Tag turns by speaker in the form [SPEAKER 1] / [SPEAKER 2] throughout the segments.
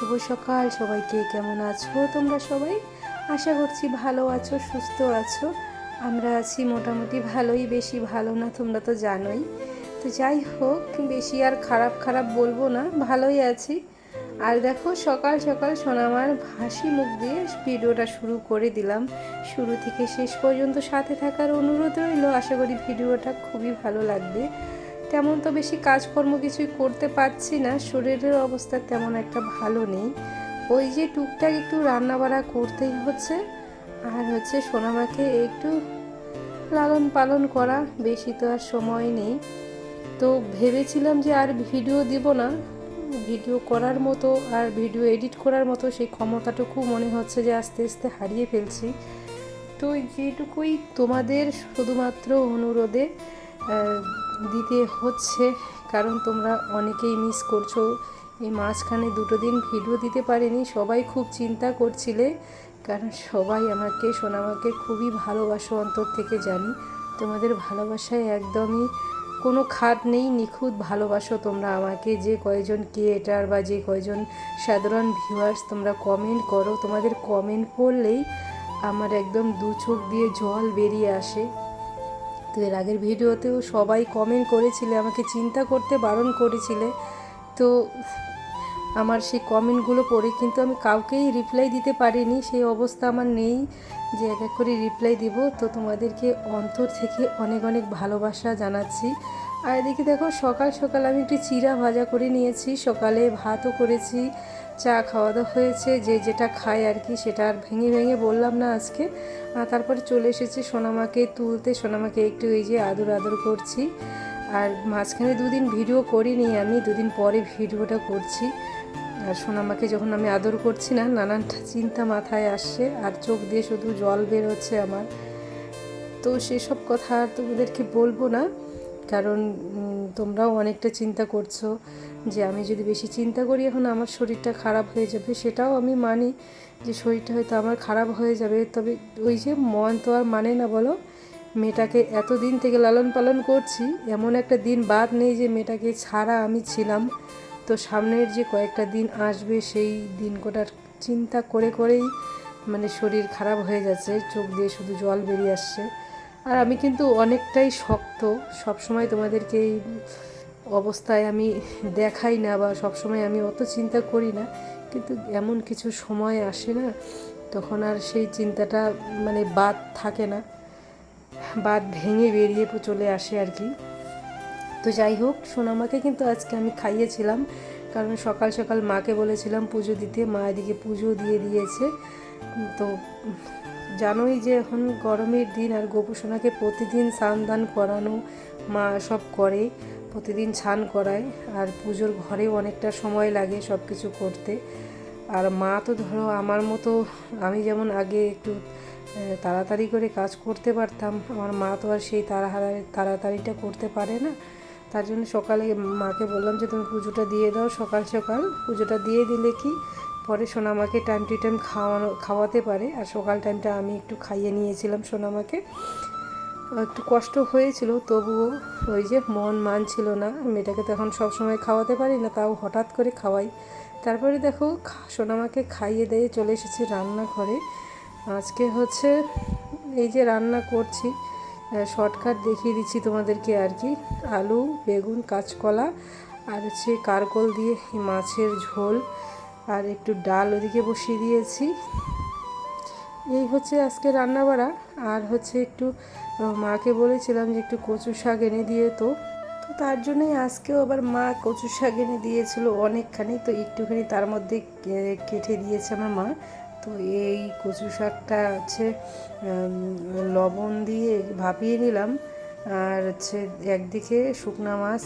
[SPEAKER 1] শুভ সকাল। সবাইকে কেমন আছো তোমরা সবাই? আশা করছি ভালো আছো, সুস্থ আছো। আমরা আছি মোটামুটি ভালোই, বেশি ভালো না, তোমরা তো জানোই। তো যাই হোক, বেশি আর খারাপ খারাপ বলব না, ভালোই আছি। আর দেখো, সকাল সকাল সোনামার হাসি মুখ দিয়ে ভিডিওটা শুরু করে দিলাম। শুরু থেকে শেষ পর্যন্ত সাথে থাকার অনুরোধ রইল। আশা করি ভিডিওটা খুবই ভালো লাগবে। তেমন তো বেশি কাজকর্ম কিছুই করতে পারছি না। শরীরের অবস্থা তেমন একটা ভালো নেই। ওই যে টুকটাক একটু রান্না বাড়া করতেই হচ্ছে। আর হচ্ছে সোনামাকে একটু লালন পালন করা বেশি তো আর সময় নেই। তো ভেবেছিলাম যে আর ভিডিও দিব না। ভিডিও করার মতো আর ভিডিও এডিট করার মতো সেই ক্ষমতাটুকু মনে হচ্ছে যে আস্তে আস্তে হারিয়ে ফেলছি। তো যেটুকুই তোমাদের শুধুমাত্র অনুরোধে দিতে হচ্ছে, কারণ তোমরা অনেকেই মিস করছ। এই মাঝখানে দুটো দিন ভিডিও দিতে পারিনি, সবাই খুব চিন্তা করছিলে, কারণ সবাই আমাকে, সোনামাকে খুবই ভালোবাসো অন্তর থেকে জানি। তোমাদের ভালোবাসায় একদমই কোনো খাট নেই, নিখুঁত ভালোবাসো তোমরা আমাকে। যে কয়জন ক্রিয়েটার বা যে কয়জন সাধারণ ভিউয়ার্স তোমরা কমেন্ট করো। তোমাদের কমেন্ট পড়লেই আমার একদম দু চোখ দিয়ে জল বেরিয়ে আসে। তো এর আগের ভিডিওতেও সবাই কমেন্ট করেছিলে, আমাকে চিন্তা করতে বারণ করেছিলে। তো আমার সেই কমেন্টগুলো পড়ে কিন্তু আমি কাউকেই রিপ্লাই দিতে পারিনি, সেই অবস্থা আমার নেই যে এক এক করে রিপ্লাই দিব। তো তোমাদেরকে অন্তর থেকে অনেক অনেক ভালোবাসা জানাচ্ছি। আর এদিকে দেখো, সকাল সকাল আমি একটু চিরা ভাজা করে নিয়েছি, সকালে ভাতও করেছি। চা খাওয়া দাওয়া হয়েছে, যে যেটা খায় আর কি সেটা আর ভেঙে ভেঙে বললাম না আজকে। আর তারপরে চলে এসেছি সোনামাকে তুলতে। সোনামাকে একটু এই যে আদর আদর করছি। আর মাঝখানে দুদিন ভিডিও করিনি আমি, দুদিন পরে ভিডিওটা করছি। আর সোনামাকে যখন আমি আদর করছি না নানানটা চিন্তা মাথায় আসছে। আর চোখ দিয়ে শুধু জল বের হচ্ছে আমার। তো সেসব কথা আর তোমাদেরকে বলব না। কারণ তোমরাও অনেকটা চিন্তা করছ যে আমি যদি বেশি চিন্তা করি, এখন আমার শরীরটা খারাপ হয়ে যাবে। সেটাও আমি মানি যে শরীরটা হয়তো আমার খারাপ হয়ে যাবে। তবে ওই যে মন তো আর মানে না বলো, মেয়েটাকে এতদিন থেকে লালন পালন করছি, এমন একটা দিন বাদ নেই যে মেয়েটাকে ছাড়া আমি ছিলাম। তো সামনের যে কয়েকটা দিন আসবে, সেই দিন কটার চিন্তা করে করেই মানে শরীর খারাপ হয়ে যাচ্ছে, চোখ দিয়ে শুধু জল বেরিয়ে আসছে। আর আমি কিন্তু অনেকটাই শক্ত। সবসময় তোমাদেরকে এই অবস্থায় আমি দেখাই না বা সবসময় আমি অত চিন্তা করি না। কিন্তু এমন কিছু সময় আসে না, তখন আর সেই চিন্তাটা মানে বাদ থাকে না। বাদ ভেঙে বেরিয়ে চলে আসে আর কি। তো যাই হোক, সোনামাকে কিন্তু আজকে আমি খাইয়েছিলাম। কারণ সকাল সকাল মাকে বলেছিলাম পুজো দিতে, মা এদিকে পুজো দিয়ে দিয়েছে। তো জানোই যে এখন গরমের দিন আর গোপু সোনাকে প্রতিদিন স্নান দান করানো মা সব করে, প্রতিদিন ছান করায় আর পুজোর ঘরেও অনেকটা সময় লাগে সব কিছু করতে। আর মা তো ধরো আমার মতো, আমি যেমন আগে একটু তাড়াতাড়ি করে কাজ করতে পারতাম, আমার মা তো আর সেই তাড়াহাড়া, তাড়াতাড়িটা করতে পারে না। তার জন্য সকালে মাকে বললাম যে, তুমি পুজোটা দিয়ে দাও সকাল সকাল, পুজোটা দিয়ে দিলে কি? পরে সোনামাকে টাইম টু টাইম খাওয়ানো, খাওয়াতে পারে। আর সকাল টাইমটা আমি একটু খাইয়ে নিয়েছিলাম সোনামাকে। একটু কষ্ট হয়েছিল, তবুও ওই যে মন মানছিল না। মেয়েটাকে তো এখন সবসময় খাওয়াতে পারি না, তাও হঠাৎ করে খাওয়াই। তারপরে দেখো সোনামাকে খাইয়ে দিয়ে চলে এসেছি রান্নাঘরে। আজকে হচ্ছে এই যে রান্না করছি শর্টকাট দেখিয়ে দিচ্ছি তোমাদেরকে আর কি। আলু, বেগুন, কাঁচকলা, আর হচ্ছে কারকল দিয়ে মাছের ঝোল। আর একটু ডাল ওদিকে বসিয়ে দিয়েছি। এই হচ্ছে আজকে রান্না বাড়া আর হচ্ছে একটু মাকে বলেছিলাম যে একটু কচু শাক এনে দিয়ে তো। তো তার জন্যই আজকেও আবার মা কচু শাক এনে দিয়েছিল অনেকখানি। তো একটুখানি তার মধ্যে কেটে দিয়েছে আমার মা। তো এই কচু শাকটা হচ্ছে লবণ দিয়ে ভাপিয়ে নিলাম। আর হচ্ছে একদিকে শুকনা মাছ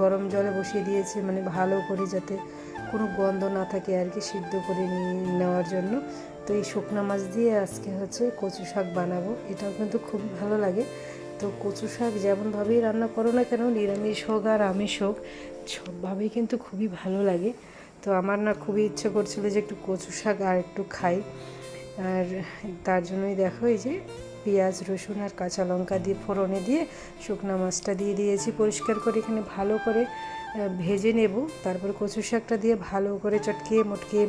[SPEAKER 1] গরম জলে বসিয়ে দিয়েছে মানে ভালো করে যাতে কোনো গন্ধ না থাকে আর কি সিদ্ধ করে নেওয়ার জন্য। তো এই শুকনো মাছ দিয়ে আজকে হচ্ছে কচু শাক বানাবো। এটাও কিন্তু খুব ভালো লাগে। তো কচু শাক যেমনভাবেই রান্না করো না কেন, নিরামিষ হোক আর আমিষ হোক, সবভাবেই কিন্তু খুবই ভালো লাগে। তো আমার না খুবই ইচ্ছে করছিল যে একটু কচু শাক আর একটু খাই। আর তার জন্যই দেখো এই যে পেঁয়াজ, রসুন আর কাঁচা লঙ্কা দিয়ে ফোড়নে দিয়ে শুকনো মাছটা দিয়ে দিয়েছি। পরিষ্কার করে এখানে ভালো করে ভেজে নেব। তারপর কচু শাকটা দিয়ে ভালো করে চটকিয়ে মটকিয়ে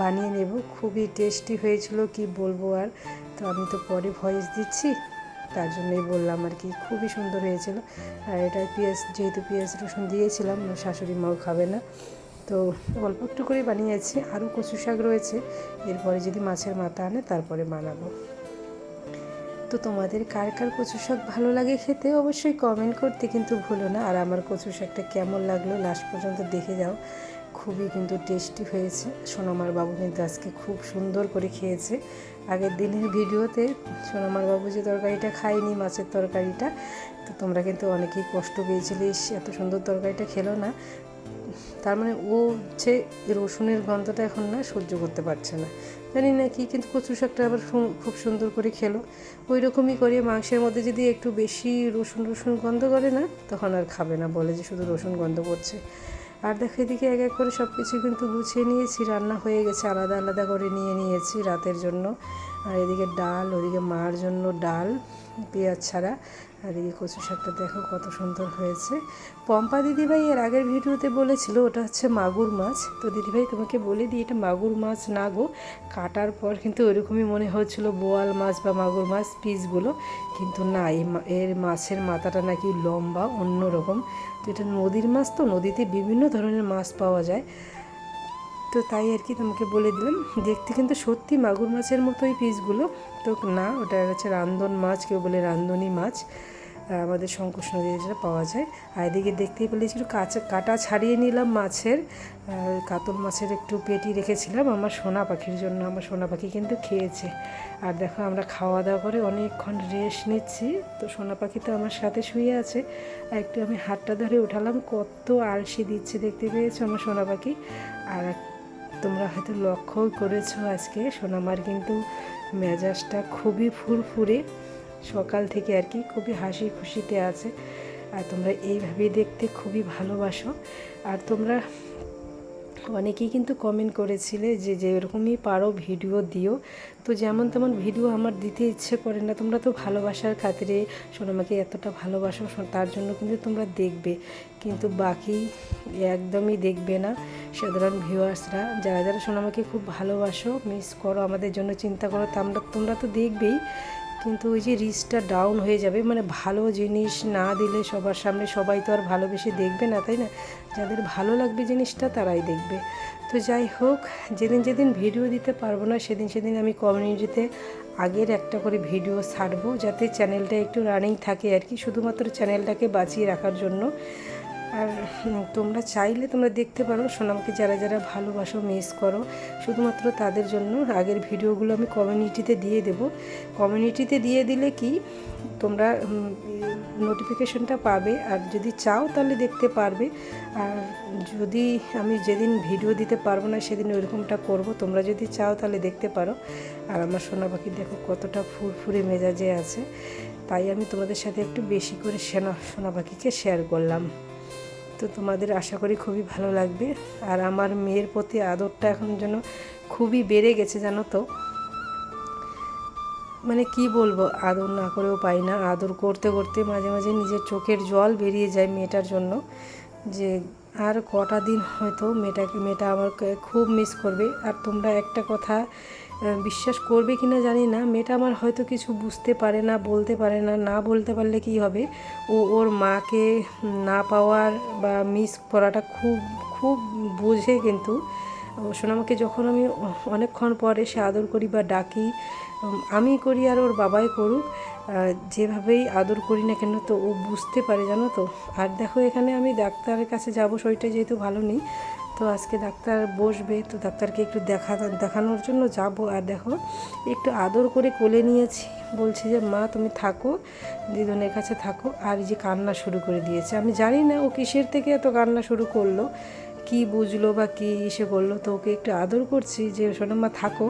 [SPEAKER 1] বানিয়ে নেব। খুবই টেস্টি হয়েছিল, কি বলব আর। তো আমি তো পরে ভয়েস দিচ্ছি, তার জন্যই বললাম আর কি। খুবই সুন্দর হয়েছিল। আর এটা পেঁয়াজ, যেহেতু পেঁয়াজ, রসুন দিয়েছিলাম শাশুড়ি মাও খাবে না। তো অল্প একটু করে বানিয়েছি। আরও কচু শাক রয়েছে, এরপরে যদি মাছের মাথা আনে, তারপরে বানাবো। তো তোমাদের কার কার কচু শাক ভালো লাগে খেতে অবশ্যই কমেন্ট করতে কিন্তু ভুলো না। আর আমার কচু শাকটা কেমন লাগল লাস্ট পর্যন্ত দেখে যাও। খুবই কিন্তু টেস্টি হয়েছে। সোনামার বাবু কিন্তু আজকে খুব সুন্দর করে খেয়েছে। আগের দিনের ভিডিওতে সোনামার বাবু যে তরকারিটা খায়নি, মাছের তরকারিটা, তো তোমরা কিন্তু অনেকেই কষ্ট পেয়েছিলে এত সুন্দর তরকারিটা খেলো না। তার মানে ও হচ্ছে রসুনের গন্ধটা এখন না সহ্য করতে পারছে না। জানি না কি, কিন্তু কচু শাকটা আবার খুব সুন্দর করে খেলো। ওই রকমই করে মাংসের মধ্যে যদি একটু বেশি রসুন রসুন গন্ধ করে না, তখন আর খাবে না, বলে যে শুধু রসুন গন্ধ করছে। আর দেখো এদিকে এক এক করে সব কিছু কিন্তু গুছিয়ে নিয়েছি, রান্না হয়ে গেছে, আলাদা আলাদা করে নিয়ে নিয়েছি রাতের জন্য। আর এদিকে ডাল, ওদিকে মার জন্য ডাল, পেঁয়াজ ছাড়া। আর এদিকে কচু শাকটা দেখো কত সুন্দর হয়েছে। পম্পা দিদিভাই এর আগের ভিডিওতে বলেছিল, ওটা হচ্ছে মাগুর মাছ। তো দিদিভাই তোমাকে বলে দিই, এটা মাগুর মাছ না গো। কাটার পর কিন্তু ওইরকমই মনে হচ্ছিল বোয়াল মাছ বা মাগুর মাছ পিসগুলো। কিন্তু না, এই এর মাছের মাথাটা নাকি লম্বা, অন্যরকম। তো এটা নদীর মাছ তো, নদীতে বিভিন্ন ধরনের মাছ পাওয়া যায়। তো তাই আর কি তোমাকে বলে দিলাম, দেখতে কিন্তু সত্যি মাগুর মাছের মতোই পিসগুলো। তো না, ওটা হচ্ছে রান্ধন মাছ, কেউ বলে রান্ধনি মাছ। আমাদের শঙ্কুশ নদীতে যেটা পাওয়া যায়। আর এদিকে দেখতেই পেলে একটু কাঁচা, কাটা ছাড়িয়ে নিলাম মাছের। কাতল মাছের একটু পেটি রেখেছিলাম। আমার সোনা পাখির জন্য আমার সোনা পাখি কিন্তু খেয়েছে। আর দেখো আমরা খাওয়া দাওয়া করে অনেকক্ষণ রেস্ট নিচ্ছি। তো সোনা পাখি তো আমার সাথে শুয়ে আছে। আর একটু আমি হাতটা ধরে উঠালাম। কত আলসি দিচ্ছে দেখতে পেয়েছ আমার সোনা পাখি? আর তোমরা হয়তো লক্ষ্যও করেছ আজকে। সোনামার কিন্তু মেজাজটা খুবই ফুরফুরে। সকাল থেকে আর কি খুবই হাসি খুশিতে আছে। আর তোমরা এইভাবেই দেখতে খুবই ভালোবাসো। আর তোমরা অনেকেই কিন্তু কমেন্ট করেছিলে যে যেরকমই পারো ভিডিও দিও। তো যেমন তেমন ভিডিও আমার দিতে ইচ্ছে করে না। তোমরা তো ভালোবাসার খাতিরে সোনামাকে এতটা ভালোবাসো তার জন্য কিন্তু তোমরা দেখবে। কিন্তু বাকি একদমই দেখবে না। সাধারণ ভিউয়ার্সরা যারা যারা সোনামাকে খুব ভালোবাসো মিস করো, আমাদের জন্য চিন্তা করো তা আমরা তোমরা তো দেখবেই। কিন্তু ওই যে রিচটা ডাউন হয়ে যাবে মানে ভালো জিনিস না দিলে সবার সামনে সবাই তো আর ভালোবেসে দেখবে না, তাই না? যাদের ভালো লাগবে জিনিসটা তারাই দেখবে। তো যাই হোক, যেদিন যেদিন ভিডিও দিতে পারব না, সেদিন সেদিন আমি কমিউনিটিতে আগের একটা করে ভিডিও ছাড়বো, যাতে চ্যানেলটা একটু রানিং থাকে আর কি, শুধুমাত্র চ্যানেলটাকে বাঁচিয়ে রাখার জন্য। আর তোমরা চাইলে তোমরা দেখতে পারো সোনামকে যারা যারা ভালোবাসো মিস করো। শুধুমাত্র তাদের জন্য আগের ভিডিওগুলো আমি কমিউনিটিতে দিয়ে দেব। কমিউনিটিতে দিয়ে দিলে কি, তোমরা নোটিফিকেশনটা পাবে। আর যদি চাও তাহলে দেখতে পারবে। আর যদি আমি যেদিন ভিডিও দিতে পারব না, সেদিন ওইরকমটা করব। তোমরা যদি চাও তাহলে দেখতে পারো। আর আমার সোনা পাখি দেখো কতটা ফুরফুরে মেজাজে আছে। তাই আমি তোমাদের সাথে একটু বেশি করে সোনা সোনা পাখিকে শেয়ার করলাম। তো তোমাদের আশা করি খুবই ভালো লাগবে। আর আমার মেয়ের প্রতি আদরটা এখন যেন খুবই বেড়ে গেছে, জানো তো। মানে কি বলব, আদর না করেও পাই না। আদর করতে করতে মাঝে মাঝে নিজের চোখের জল বেরিয়ে যায় মেয়েটার জন্য। যে আর কটা দিন হয়তো মেয়েটাকে মেয়েটা আমাকে খুব মিস করবে। আর তোমরা একটা কথা বিশ্বাস করবে কি না জানি না। মেয়েটা আমার হয়তো কিছু বুঝতে পারে না, বলতে পারে না না বলতে পারলে কি হবে? ও ওর মাকে না পাওয়ার বা মিস করাটা খুব খুব বোঝে কিন্তু। সোনামাকে যখন আমি অনেকক্ষণ পরে সে আদর করি বা ডাকি আমি করি আর ওর বাবাই করুক যেভাবেই আদর করি না কেন তো ও বুঝতে পারে, জানো তো? আর দেখো, এখানে আমি ডাক্তারের কাছে যাব, শরীরটা যেহেতু ভালো নেই তো আজকে ডাক্তার বসবে, তো ডাক্তারকে একটু দেখা, দেখানোর জন্য যাব। আর দেখো, একটু আদর করে কোলে নিয়েছি। বলছে যে, মা, তুমি থাকো, দিদনের কাছে থাকো। আর যে কান্না শুরু করে দিয়েছে। আমি জানি না ও কিসের থেকে এত কান্না শুরু করল, কি বুঝলো বা কি ইসে করল তো ওকে একটু আদর করছি যে, সোনামা, থাকো।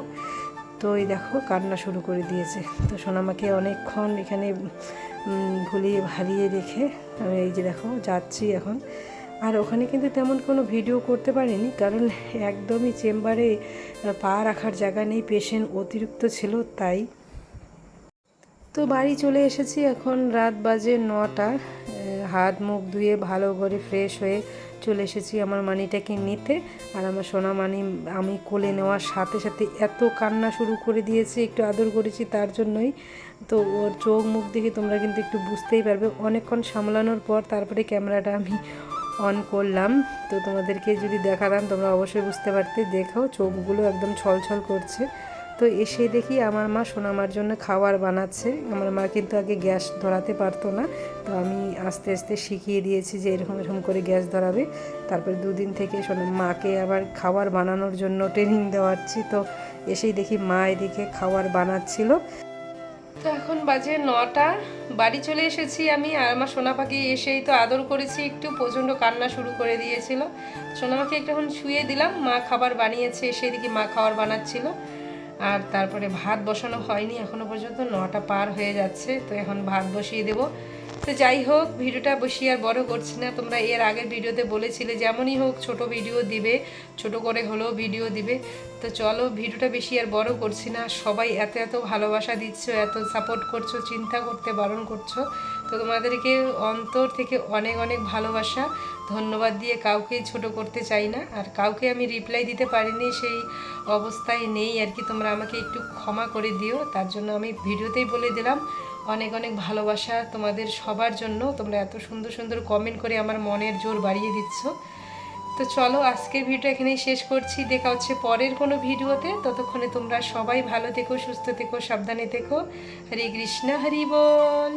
[SPEAKER 1] তো এই দেখো, কান্না শুরু করে দিয়েছে। তো সোনামাকে অনেকক্ষণ এখানে ভুলিয়ে ভালিয়ে রেখে আমি এই যে দেখো, যাচ্ছি এখন। আর ওখানে কিন্তু তেমন কোনো ভিডিও করতে পারিনি, কারণ একদমই চেম্বারে পা রাখার জায়গা নেই পেশেন্ট অতিরিক্ত ছিল, তাই। তো বাড়ি চলে এসেছি এখন রাত বাজে নটা হাত মুখ ধুয়ে ভালো করে ফ্রেশ হয়ে চলে এসেছি আমার মানিটাকে নিতে, আর আমার সোনা মানি আমি কোলে নেওয়ার সাথে সাথে এত কান্না শুরু করে দিয়েছি, একটু আদর করেছি তার জন্যই। তো ওর চোখ মুখ দেখে তোমরা কিন্তু একটু বুঝতেই পারবে, অনেকক্ষণ সামলানোর পর তারপরে ক্যামেরাটা আমি অন করলাম। তো তোমাদেরকে যদি দেখাতাম তোমরা অবশ্যই বুঝতে পারতে। দেখো, চোখগুলো একদম ছলছল করছে। তো এসে দেখি আমার মা সোনামার জন্য খাবার বানাচ্ছে। আমার মা কিন্তু আগে গ্যাস ধরাতে পারতো না। তো আমি আস্তে আস্তে শিখিয়ে দিয়েছি যে এরকম এরকম করে গ্যাস ধরাবে। তারপরে দুদিন থেকে সোনা, মাকে আবার খাবার বানানোর জন্য ট্রেনিং দেওয়াচ্ছি। তো এসেই দেখি মা এদিকে খাবার বানাচ্ছিল। তো এখন বাজে নটা, বাড়ি চলে এসেছি আমি, আর আমার সোনা পাখি এসেই তো আদর করেছি, একটু প্রচণ্ড কান্না শুরু করে দিয়েছিল। সোনা পাখি একটু এখন শুয়ে দিলাম, মা খাবার বানিয়েছে, সেদিকে মা খাবার বানাচ্ছিল। আর তারপরে ভাত বসানো হয়নি, এখনও পর্যন্ত নটা পার হয়ে যাচ্ছে, তো এখন ভাত বসিয়ে দেবো। তো যাই হোক, ভিডিওটা বসিয়ে আর বড় করছি না। তোমরা এর আগের ভিডিওতে বলেছিলে, যেমনই হোক, ছোট ভিডিও দিবে, ছোট করে হলেও ভিডিও দিবে। তো চলো, ভিডিওটা বেশি আর বড় করছি না। সবাই এত এত ভালোবাসা দিচ্ছ, এত সাপোর্ট করছ, চিন্তা করতে বারণ করছ। তো তোমাদেরকে অন্তর থেকে অনেক অনেক ভালোবাসা। ধন্যবাদ দিয়ে কাউকেই ছোট করতে চাই না। আর কাউকে আমি রিপ্লাই দিতে পারিনি, সেই অবস্থায় নেই আর কি। তোমরা আমাকে একটু ক্ষমা করে দিও। তার জন্য আমি ভিডিওতেই বলে দিলাম। অনেক অনেক ভালোবাসা তোমাদের সবার জন্য। তোমরা এত সুন্দর সুন্দর কমেন্ট করে আমার মনের জোর বাড়িয়ে দিচ্ছ। তো চলো, আজকের ভিডিও এখানেই শেষ করছি। দেখা হচ্ছে পরের কোনো ভিডিওতে। ততক্ষণে তোমরা সবাই ভালো থেকো, সুস্থ থেকো, সাবধানে থেকো। হরি কৃষ্ণ, হরি বল।